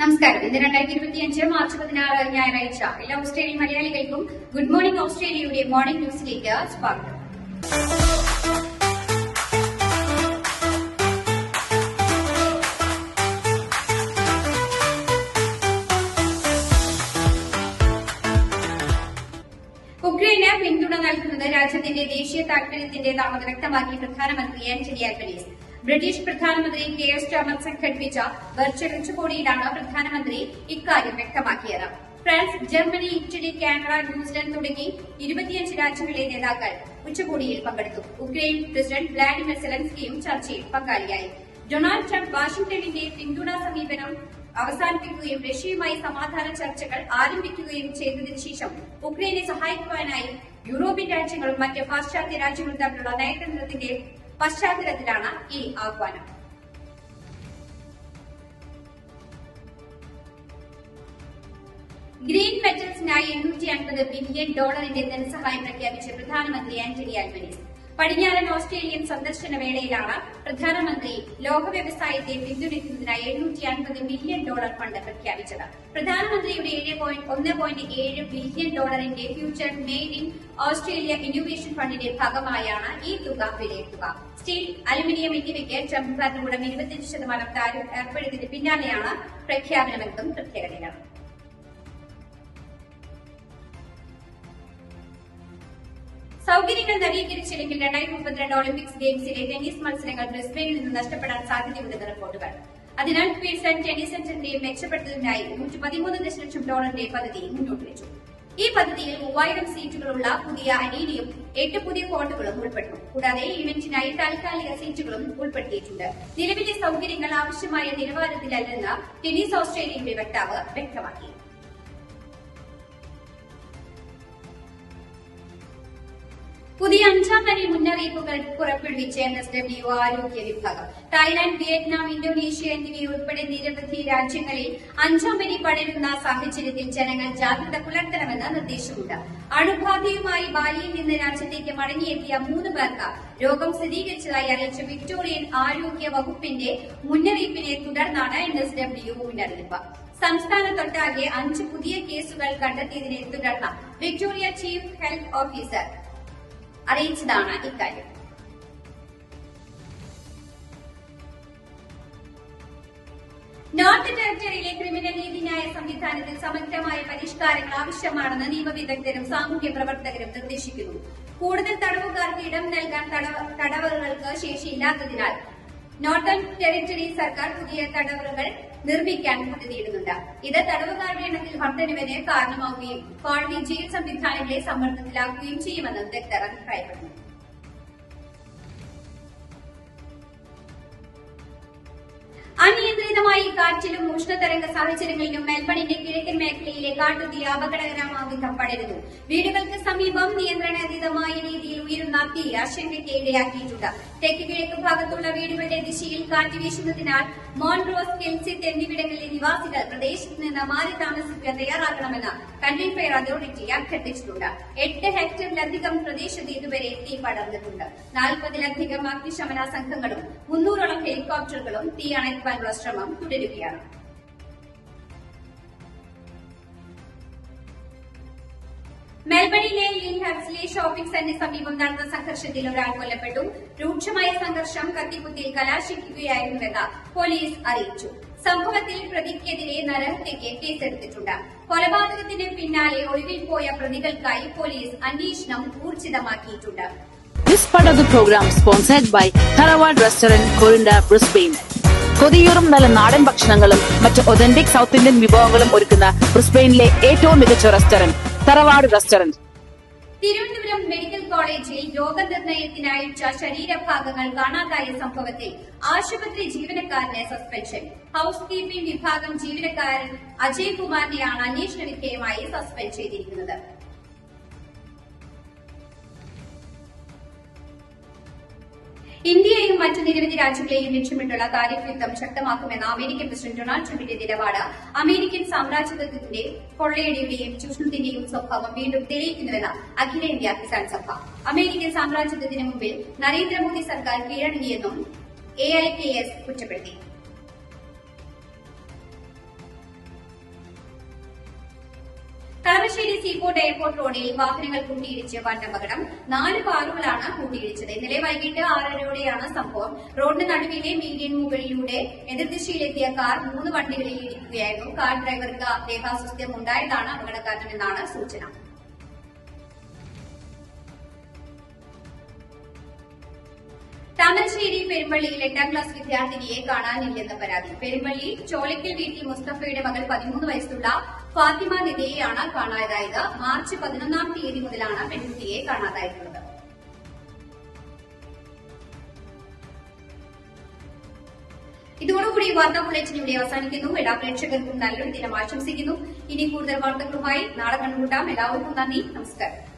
നമസ്കാരം. ഇന്ന് രണ്ടായിരത്തി ഇരുപത്തിയഞ്ച് മാർച്ച് പതിനാറ് ഞായറാഴ്ച എല്ലാ ഓസ്ട്രേലിയൻ മലയാളികൾക്കും ഗുഡ് മോർണിംഗ് ഓസ്ട്രേലിയയുടെ മോർണിംഗ് ന്യൂസിലേക്ക് സ്വാഗതം. ഉക്രൈന് പിന്തുണ നൽകുന്നത് രാജ്യത്തിന്റെ ദേശീയ താൽപര്യത്തിന്റേതാണെന്ന് വ്യക്തമാക്കി പ്രധാനമന്ത്രി ആന്റണി ആൽബനീസ്. ബ്രിട്ടീഷ് പ്രധാനമന്ത്രി കെ എസ് ടോമർ സംഘടിപ്പിച്ച വെർച്വൽ ഉച്ചകോടിയിലാണ് പ്രധാനമന്ത്രി ഇക്കാര്യം വ്യക്തമാക്കിയത്. France Germany Italy Canada New Zealand തുടങ്ങി ഇരുപത്തിയഞ്ച് രാജ്യങ്ങളിലെ നേതാക്കൾ ഉച്ചകോടിയിൽ പങ്കെടുത്തു. ഉക്രൈൻ പ്രസിഡന്റ് വ്ളാഡിമിർ സെലൻസ്കിയും ചർച്ചയിൽ പങ്കാളിയായി. ഡൊണാൾഡ് ട്രംപ് വാഷിംഗ്ടണിന്റെ പിന്തുണാ സമീപനം അവസാനിപ്പിക്കുകയും റഷ്യയുമായി സമാധാന ചർച്ചകൾ ആരംഭിക്കുകയും ചെയ്തതിനു ശേഷം ഉക്രൈനെ സഹായിക്കുവാനായി യൂറോപ്യൻ രാജ്യങ്ങളും മറ്റ് പാശ്ചാത്യ രാജ്യങ്ങളും തമ്മിലുള്ള നയതന്ത്രത്തിന്റെ പശ്ചാത്തലത്തിലാണ് ഈ ആഹ്വാനം. ഗ്രീൻ മെറ്റൽസിനായി എണ്ണൂറ്റി അൻപത് ബില്യൺ ഡോളറിന്റെ ധനസഹായം പ്രഖ്യാപിച്ച പ്രധാനമന്ത്രി ആന്റണി ആൽബനീസ്. പടിഞ്ഞാറൻ ഓസ്ട്രേലിയൻ സന്ദർശന വേളയിലാണ് പ്രധാനമന്ത്രി ലോക വ്യവസായത്തെ പിന്തുണയ്ക്കുന്നതിനായി എഴുന്നൂറ്റി അൻപത് മില്യൺ ഡോളർ ഫണ്ട് പ്രഖ്യാപിച്ചത്. പ്രധാനമന്ത്രിയുടെ ഏഴ് പോയിന്റ് ഒന്ന് പോയിന്റ് ഏഴ് ബില്യൺ ഡോളറിന്റെ future made in Australia innovation ഫണ്ടിന്റെ ഭാഗമായാണ് ഈ തുക വിലയിരുത്തുക. സ്റ്റീൽ അലുമിനിയം എന്നിവയ്ക്ക് ട്രംപ് ഭരണകൂടം ഇരുപത്തിയഞ്ച് ശതമാനം താരം ഏർപ്പെടുത്തിയതിന് പിന്നാലെയാണ് പ്രഖ്യാപനമെന്നും പ്രത്യേകതയാണ് സൌകര്യങ്ങൾ നവീകരിച്ചില്ലെങ്കിൽ രണ്ടായിരത്തി മുപ്പത്തിരണ്ട് ഒളിമ്പിക്സ് ഗെയിംസിലെ ടെന്നീസ് മത്സരങ്ങൾ ബ്രിസ്ബെയിനിൽ നിന്ന് നഷ്ടപ്പെടാൻ സാധ്യതയുണ്ടെന്ന് റിപ്പോർട്ടുകൾ. അതിനാൽ പീഴ്സൺ ടെന്നീസ് സെന്ററിനെ മെച്ചപ്പെടുത്തുന്നതിനായി നൂറ്റി പതിമൂന്ന് ദശലക്ഷം ഡോളറിന്റെ പദ്ധതി മുന്നോട്ട് വെച്ചു. ഈ പദ്ധതിയിൽ മൂവായിരം സീറ്റുകളുള്ള പുതിയ അനീനിയും എട്ട് പുതിയ കോട്ടുകളും ഉൾപ്പെടുന്നു. കൂടാതെ ഇവന്റിനായി താൽക്കാലിക സീറ്റുകളും ഉൾപ്പെടുത്തിയിട്ടുണ്ട്. നിലവിലെ സൗകര്യങ്ങൾ ആവശ്യമായ നിലവാരത്തിലല്ലെന്ന് ടെന്നീസ് ഓസ്ട്രേലിയയുടെ വക്താവ് വ്യക്തമാക്കി. അഞ്ചാം തരം മുന്നറിയിപ്പുകൾ പുറപ്പെടുവിച്ച എൻ എസ് ഡബ്ല്യു ആരോഗ്യ വിഭാഗം. തായ്ലാന്റ് വിയറ്റ്നാം ഇന്തോനേഷ്യ എന്നിവയുൾപ്പെടെ നിരവധി രാജ്യങ്ങളിൽ അഞ്ചാം വരി പടരുന്ന സാഹചര്യത്തിൽ ജനങ്ങൾ ജാഗ്രത പുലർത്തണമെന്ന് നിർദ്ദേശമുണ്ട്. അണുബാധയുമായി ബാലിയിൽ നിന്ന് രാജ്യത്തേക്ക് മടങ്ങിയെത്തിയ മൂന്ന് പേർക്ക് രോഗം സ്ഥിരീകരിച്ചതായി അറിയിച്ച വിക്ടോറിയൻ ആരോഗ്യ വകുപ്പിന്റെ മുന്നറിയിപ്പിനെ തുടർന്നാണ് എൻ എസ് ഡബ്ല്യു മുന്നറിയിപ്പ്. സംസ്ഥാനത്തൊട്ടാകെ അഞ്ച് പുതിയ കേസുകൾ കണ്ടെത്തിയതിനെ തുടർന്ന് വിക്ടോറിയ ചീഫ് ഹെൽത്ത് ഓഫീസർ അറിയിച്ചതാണ് ഇക്കാര്യം. നോർത്ത് ടെറിട്ടറിയിലെ ക്രിമിനൽ നീതിന്യായ സംവിധാനത്തിൽ സമഗ്രമായ പരിഷ്കാരങ്ങൾ ആവശ്യമാണെന്ന് നിയമവിദഗ്ധരും സാമൂഹ്യ പ്രവർത്തകരും നിർദ്ദേശിക്കുന്നു. കൂടുതൽ തടവുകാർക്ക് ഇടം നൽകാൻ തടവുകൾക്ക് ശേഷിയില്ലാത്തതിനാൽ നോർത്തേൺ ടെറിട്ടറി സർക്കാർ പുതിയ തടവുകൾ നിർമ്മിക്കാൻ പദ്ധതിയിടുന്നുണ്ട് ഇത് തടവുകാരുടെ എണ്ണത്തിൽ വർധനവിന് കാരണമാവുകയും കോടതി ജയിൽ സംവിധാനങ്ങളെ സമ്മർദ്ദത്തിലാക്കുകയും ചെയ്യുമെന്ന് വിദഗ്ധർ അഭിപ്രായപ്പെടുന്നു. കാറ്റിലും ഉഷ്ണതരംഗ സാഹചര്യങ്ങളിലും മെൽബണിന്റെ കിഴക്കൻ മേഖലയിലെ കാട്ടുതീ അപകടകരമാകി പടരുന്നു വീടുകൾക്ക് സമീപം നിയന്ത്രണാതീതമായ രീതിയിൽ ഉയരുന്ന തീ ആശങ്കയ്ക്ക് ഇടയാക്കിയിട്ടുണ്ട്. തെക്ക് കിഴക്ക് ഭാഗത്തുള്ള വീടുകളുടെ ദിശയിൽ കാറ്റ് വീശുന്നതിനാൽ മോൺറോസ് കെൽസിത്ത് എന്നിവിടങ്ങളിലെ നിവാസികൾ പ്രദേശത്ത് നിന്ന് മാറി താമസിക്കാൻ തയ്യാറാക്കണമെന്ന് കൺട്രി ഫയർ അതോറിറ്റി അഭ്യർത്ഥിച്ചിട്ടുണ്ട് എട്ട് ഹെക്ടറിലധികം പ്രദേശത്ത് ഇതുവരെ തീ പടർന്നിട്ടുണ്ട്. നാൽപ്പതിലധികം അഗ്നിശമന സംഘങ്ങളും മുന്നൂറോളം ഹെലികോപ്റ്ററുകളും തീ അണയ്ക്കുവാനുള്ള ശ്രമം തുടരുകയാണ്. മെൽബണിലെ ലിൻഹബ്സിലെ ഷോപ്പിംഗ് സെന്ററിന് സമീപം നടന്ന സംഘർഷത്തിൽ ഒരാൾ കൊല്ലപ്പെട്ടു. രൂക്ഷമായ സംഘർഷം കത്തിക്കുത്തിയിൽ കലാശിക്കുകയായിരുന്നുവെന്ന് പോലീസ് അറിയിച്ചു. സംഭവത്തിൽ പ്രതിക്കെതിരെ നരഹത്യയ്ക്ക് കേസെടുത്തിട്ടുണ്ട്. കൊലപാതകത്തിന് പിന്നാലെ ഒളിവിൽ പോയ പ്രതികൾക്കായി പോലീസ് അന്വേഷണം ഊർജിതമാക്കിയിട്ടുണ്ട്. This part of the program sponsored by Tharawad Restaurant, Corinda, Brisbane. കൊതിയൂറും നല്ല നാടൻ ഭക്ഷണങ്ങളും മറ്റ് ഒതന്റിക് സൗത്ത് ഇന്ത്യൻ വിഭവങ്ങളും ഒരുക്കുന്ന ബ്രിസ്ബെയിനിലെ ഏറ്റവും മികച്ച റെസ്റ്റോറന്റ് തറവാട് റെസ്റ്റോറന്റ് തിരുവനന്തപുരം മെഡിക്കൽ കോളേജിൽ രോഗനിർണയത്തിനയച്ച ശരീരഭാഗങ്ങൾ കാണാതായ സംഭവത്തിൽ ആശുപത്രി ജീവനക്കാരന് സസ്പെൻഷൻ ഹൌസ് കീപ്പിംഗ് വിഭാഗം ജീവനക്കാരൻ അജയ് കുമാറിനെയാണ് അന്വേഷണ വിധേയമായി സസ്പെൻഡ് ചെയ്തിരിക്കുന്നത്. ഇന്ത്യയെയും മറ്റ് നിരവധി രാജ്യങ്ങളെയും ലക്ഷ്യമിട്ടുള്ള താരിഫ് യുദ്ധം ശക്തമാക്കുമെന്ന അമേരിക്കൻ പ്രസിഡന്റ് ഡൊണാൾഡ് ട്രംപിന്റെ നിലപാട്. അമേരിക്കൻ സാമ്രാജ്യത്വത്തിന്റെ കൊള്ളയടിയുടെയും ചൂഷണത്തിന്റെയും സ്വഭാവം വീണ്ടും തെളിയിക്കുന്നുവെന്ന് അഖിലേന്ത്യാ കിസാൻ സഭ. അമേരിക്കൻ സാമ്രാജ്യത്വത്തിന് മുമ്പിൽ നരേന്ദ്രമോദി സർക്കാർ കീഴടങ്ങിയെന്നും എ ഐ കെ എസ് കുറ്റപ്പെടുത്തി. കളമശ്ശേരി സീപോർട്ട് എയർപോർട്ട് റോഡിൽ വാഹനങ്ങൾ കൂട്ടിയിടിച്ച് വൻ അപകടം. നാല് കാറുകളാണ് കൂട്ടിയിടിച്ചത്. ഇന്നലെ വൈകിട്ട് ആറരയോടെയാണ് സംഭവം. റോഡിന് നടുവിലെ മീഡിയൻ മുകളിലൂടെ എതിർദിശയിലെത്തിയ കാർ മൂന്ന് വണ്ടികളിൽ ഇടിക്കുകയായിരുന്നു. കാർ ഡ്രൈവർക്ക് ദേഹാസ്വസ്ഥ്യം ഉണ്ടായതാണ് അപകടകാരണമെന്നാണ് സൂചന. താമരശ്ശേരി പെരുമ്പള്ളിയിൽ എട്ടാം ക്ലാസ് വിദ്യാർത്ഥിനിയെ കാണാനില്ലെന്ന പരാതി. പെരുമ്പള്ളി ചോലയ്ക്കൽ വീട്ടിൽ മുസ്തഫയുടെ മകൾ പതിമൂന്ന് വയസ്സുള്ള ഫാത്തിമ നിധിയെയാണ് കാണാതായത്. മാർച്ച് പതിനൊന്നാം തീയതി മുതലാണ് പെൺകുട്ടിയെ കാണാതായിട്ടുള്ളത്. ഇതോടുകൂടി വാർത്താ ബുള്ളറ്റിൻ ഇവിടെ അവസാനിക്കുന്നു. എല്ലാ പ്രേക്ഷകർക്കും നല്ലൊരു ദിനം ആശംസിക്കുന്നു. ഇനി കൂടുതൽ വാർത്തകളുമായി നാളെ കണ്ടുമുട്ടാം. എല്ലാവർക്കും നന്ദി. നമസ്കാരം.